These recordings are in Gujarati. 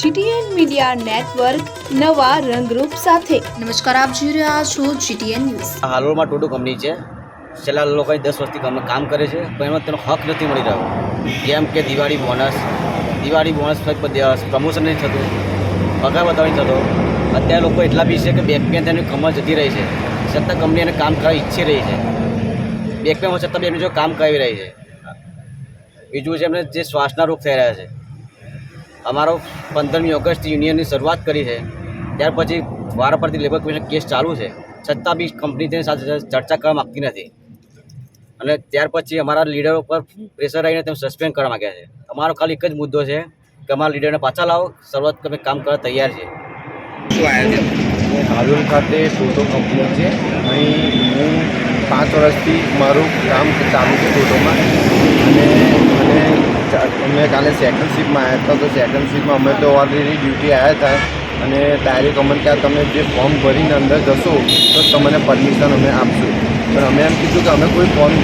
જીટીએન મીડિયા નેટવર્ક નવા રંગરૂપ સાથે. નમસ્કાર આપ જોઈ રહ્યા છો જીટીએન ન્યૂઝ. હાલોલમાં ટોટો કંપની છે. છેલ્લા લોકોએ દસ વર્ષથી કામ કામ કરે છે પણ એમાં તેનો હક નથી મળી રહ્યો. જેમ કે Diwali bonus Diwali bonus promotion નથી થતું. પગાર વધારો થતો. અત્યારે લોકો એટલા બી છે કે બેક તેની કમર જતી રહી છે. છતાં કંપની એને કામ કરવા ઈચ્છી રહી છે. બેક પેન હોવા છતાં બી એમની જો કામ કરાવી રહી છે. બીજું છે એમને જે શ્વાસના રોગ થઈ રહ્યા છે. અમારો પંદરમી ઓગસ્ટ યુનિયનની શરૂઆત કરી છે. ત્યાર પછી વાર પરથી લેબર કમિશન કેસ ચાલુ છે. છતાં બી કંપની તેની સાથે ચર્ચા કરવા માગતી નથી. અને ત્યાર પછી અમારા લીડરો પર પ્રેશર આવીને તેમ સસ્પેન્ડ કરવા માગ્યા છે. અમારો ખાલી એક જ મુદ્દો છે કે અમારા લીડરને પાછા લાવો, શરૂઆત તમે કામ કરવા તૈયાર છે હાલોલ ખાતે ટોટો કંપની છે. અહીં હું પાંચ વર્ષથી મારું કામ ચાલુ છે ટોટોમાં અને અમે કાલે સેકન્ડ શિફ્ટમાં આવ્યા હતા, તો સેકન્ડ શિફ્ટમાં અમે તો ઓલરેડી ડ્યુટી આવ્યા હતા અને ડાયરેક્ટ અમને ત્યાં તમે જે ફોર્મ ભરીને અંદર જશો, તો તમને પરમિશન અમે આપશું. પણ અમે એમ કીધું કે અમે કોઈ ફોર્મ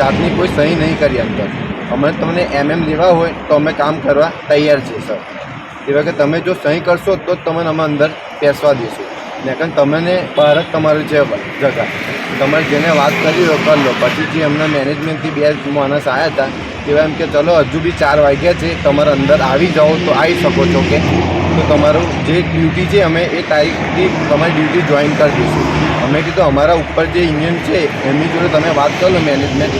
જાતની કોઈ સહી નહીં કરી અંદર. અમે તમને એમએમ લેવા હોય, તો અમે કામ કરવા તૈયાર છીએ સર એવા કે તમે જો સહી કરશો, તો જ તમને અમે અંદર બેસવા દેશું. કારણ તમને બહાર જ તમારું છે, જગા. તમારે જેને વાત કરી લો કરી લો. પછી જે એમના મેનેજમેન્ટથી બે માણસ આવ્યા હતા તેવા એમ કે ચલો હજુ બી ચાર વાગ્યા છે, તમારે અંદર આવી જાઓ તો આવી શકો છો કે. તો તમારું જે ડ્યુટી છે અમે એ તારીખથી તમારી ડ્યુટી જોઈન કરી દઈશું. અમે કીધું અમારા ઉપર જે યુનિયન છે, એમની જોડે તમે વાત કરો મેનેજમેન્ટ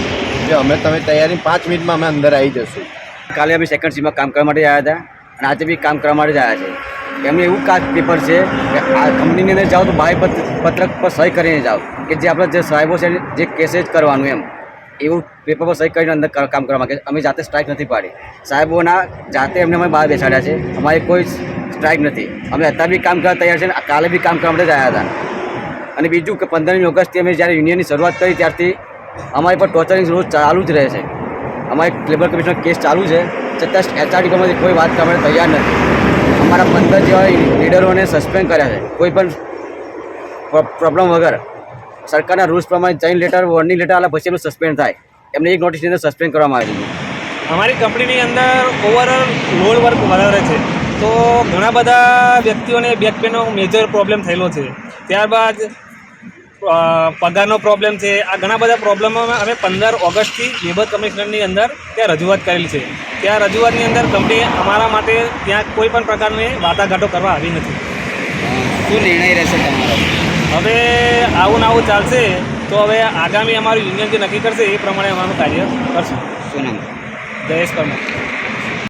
કે અમે તમે તૈયારી પાંચ મિનિટમાં અમે અંદર આવી જશું. કાલે અમે સેકન્ડ સીમાં કામ કરવા માટે આવ્યા હતા અને આજે બી કામ કરવા માટે જ આવ્યા છે. એમને એવું કાચ પેપર છે કે આ કંપનીની અંદર જાઓ તો બાય પત્ર પત્રક પર સહી કરીને જાઓ. કે જે આપણા જે સાહેબો છે, જે કેસે જ કરવાનું એમ. એવું પેપર પર સહી કરીને અંદર કામ કરવા માગે. અમે જાતે સ્ટ્રાઇક નથી પાડી. સાહેબોના જાતે અમને અમે બહાર બેસાડ્યા છે. અમારે કોઈ સ્ટ્રાઇક નથી. અમે અત્યારે બી કામ કરવા તૈયાર છે અને કાલે બી કામ કરવા માટે જ હતા. અને બીજું કે પંદરમી ઓગસ્ટથી અમે જ્યારે યુનિયનની શરૂઆત કરી ત્યારથી અમારી પર ટોર્ચરિંગ રોજ ચાલુ જ રહે છે. અમારી લેબર કમિશનર કેસ ચાલુ છે. છતાં એચઆર ડિપાર્ટમેન્ટથી કોઈ વાત કરવા તૈયાર નથી. અમારા પંદર જેવા લીડરોને સસ્પેન્ડ કર્યા છે. કોઈ પણ પ્રોબ્લેમ વગર. સરકારના રૂલ્સ પ્રમાણે જૈન લેટર વોર્નિંગ લેટર આલે પછી એમનું સસ્પેન્ડ થાય. એમને એક નોટિસની અંદર સસ્પેન્ડ કરવામાં આવી છે. અમારી કંપનીની અંદર ઓવરઓલ લોડ વર્ક વધારે છે. તો ઘણા બધા વ્યક્તિઓને બેક પેનનો મેજર પ્રોબ્લેમ થયેલો છે. ત્યારબાદ પગારનો પ્રોબ્લેમ છે. આ ઘણા બધા પ્રોબ્લેમોમાં અમે પંદર ઓગસ્ટથી લેબર કમિશનરની અંદર ત્યાં રજૂઆત કરેલી છે. ત્યાં રજૂઆતની અંદર કંપની અમારા માટે ત્યાં કોઈ પણ પ્રકારની વાટાઘાટો કરવા આવી નથી. શું નિર્ણય રહેશે તમારો? હવે આવું ને આવું ચાલશે તો હવે આગામી અમારું યુનિયન જે નક્કી કરશે એ પ્રમાણે અમારું કાર્ય કરશું. શું નામ? જયેશ પરમાર.